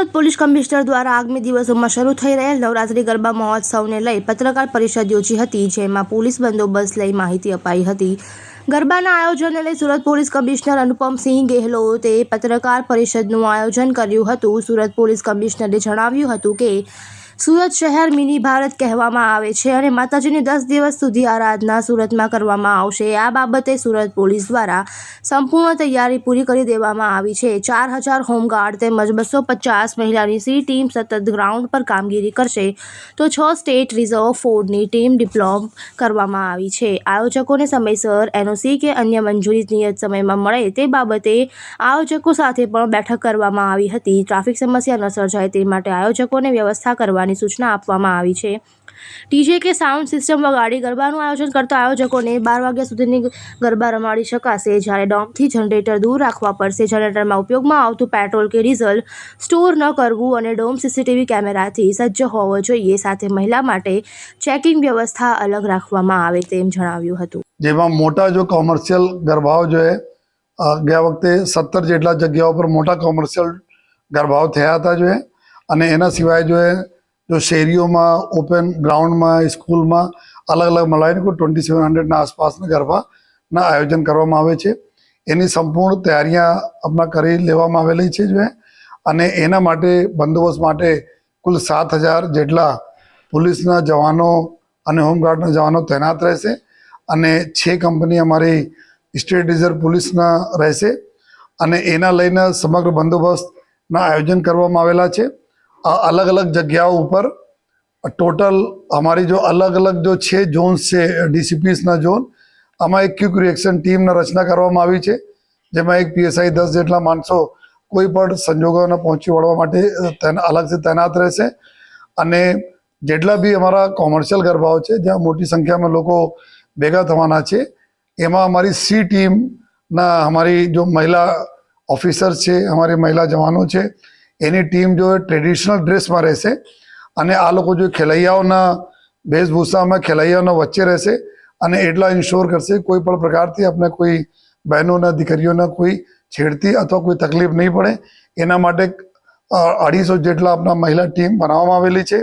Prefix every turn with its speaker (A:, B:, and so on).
A: Surat police commissioner દ્વારા આગામી દિવસોમાં શરૂ થઈ રહેલ નવરાત્રી ગરબા મહોત્સવને લઈ પત્રકાર પરિષદ યોજી હતી, જેમાં પોલીસ બંદોબસ્ત લઈ માહિતી અપાઈ હતી. ગરબાના આયોજનને લઈ સુરત પોલીસ કમિશનર અનુપમસિંહ ગેહલોતે પત્રકાર પરિષદનું આયોજન કર્યું હતું. સુરત પોલીસ કમિશનરે જણાવ્યું હતું કે સુરત શહેર મિની ભારત કહેવામાં આવે છે અને માતાજીની દસ દિવસ સુધી આરાધના સુરતમાં કરવામાં આવશે. આ બાબતે સુરત પોલીસ દ્વારા સંપૂર્ણ તૈયારી પૂરી કરી દેવામાં આવી છે. ચાર હજાર હોમગાર્ડ તેમજ બસો પચાસ મહિલાની સી ટીમ સતત ગ્રાઉન્ડ પર કામગીરી કરશે. તો છ સ્ટેટ રિઝર્વ ફોર્ડની ટીમ ડિપ્લોમ કરવામાં આવી છે. આયોજકોને સમયસર એનઓસી કે અન્ય મંજૂરી નિયત સમયમાં મળે તે બાબતે આયોજકો સાથે પણ બેઠક કરવામાં આવી હતી. ટ્રાફિક સમસ્યા ન સર્જાય તે માટે આયોજકોને વ્યવસ્થા કરવાની સૂચના આપવામાં આવી છે. ડીજે કે સાઉન્ડ સિસ્ટમ વગાડી ગરબાનું આયોજન કરતા આયોજકોને બાર વાગ્યા સુધીની ગરબા રમાડી શકાશે. જ્યારે ડોમથી જનરેટર દૂર રાખવા પડશે, જનરેટરમાં ઉપયોગમાં આવતું પેટ્રોલ કે ડીઝલ સ્ટોર ન કરવું અને ડોમ સીસીટીવી કેમેરાથી સજ્જ હોવો જોઈએ. સાથે મહિલા માટે ચેકિંગ વ્યવસ્થા અલગ રાખવામાં આવે તેમ જણાવ્યું હતું.
B: જેમાં મોટા જો કોમર્શિયલ ગરબાઓ જો ગયા વખતે સત્તર જેટલા જગ્યાઓ પર મોટા કોમર્શિયલ ગરબાઓ થયા હતા જો, અને એના સિવાય જો જો શેરીઓમાં ઓપન ગ્રાઉન્ડમાં સ્કૂલમાં અલગ અલગ મળાવીને કોઈ ટ્વેન્ટી સેવન હંડ્રેડના આસપાસના ગરબાના આયોજન કરવામાં આવે છે. એની સંપૂર્ણ તૈયારીઓ આપણા કરી લેવામાં આવેલી છે જો અને એના માટે, બંદોબસ્ત માટે કુલ સાત હજાર જેટલા પોલીસના જવાનો અને હોમગાર્ડના જવાનો તૈનાત રહેશે. અને છે કંપની અમારી સ્ટેટ રિઝર્વ પોલીસના રહેશે. અને એના લઈને સમગ્ર બંદોબસ્તના આયોજન કરવામાં આવેલા છે. અલગ અલગ જગ્યાઓ ઉપર ટોટલ અમારી જો અલગ અલગ જો છે ઝોન્સ છે ડીસીપીસના ઝોન આમાં એક ક્વિક રિએક્શન ટીમની રચના કરવામાં આવી છે, જેમાં એક પીએસઆઈ દસ જેટલા માણસો કોઈ પણ સંજોગોને પહોંચી વળવા માટે અલગથી તૈનાત રહેશે. અને જેટલા બી અમારા કોમર્શિયલ ગરબાઓ છે, જ્યાં મોટી સંખ્યામાં લોકો ભેગા થવાના છે, એમાં અમારી સી ટીમના અમારી જો મહિલા ઓફિસર છે, અમારી મહિલા જવાનો છે એની ટીમ જો ટ્રેડિશનલ ડ્રેસમાં રહેશે અને આ લોકો જો ખેલૈયાઓના વેશભૂષામાં ખેલૈયાઓના વચ્ચે રહેશે અને એટલા ઇન્શ્યોર કરશે કોઈ પણ પ્રકારથી આપણે કોઈ બહેનોના, દીકરીઓના કોઈ છેડતી અથવા કોઈ તકલીફ નહીં પડે. એના માટે અઢીસો જેટલા આપણા મહિલા ટીમ બનાવવામાં આવેલી છે.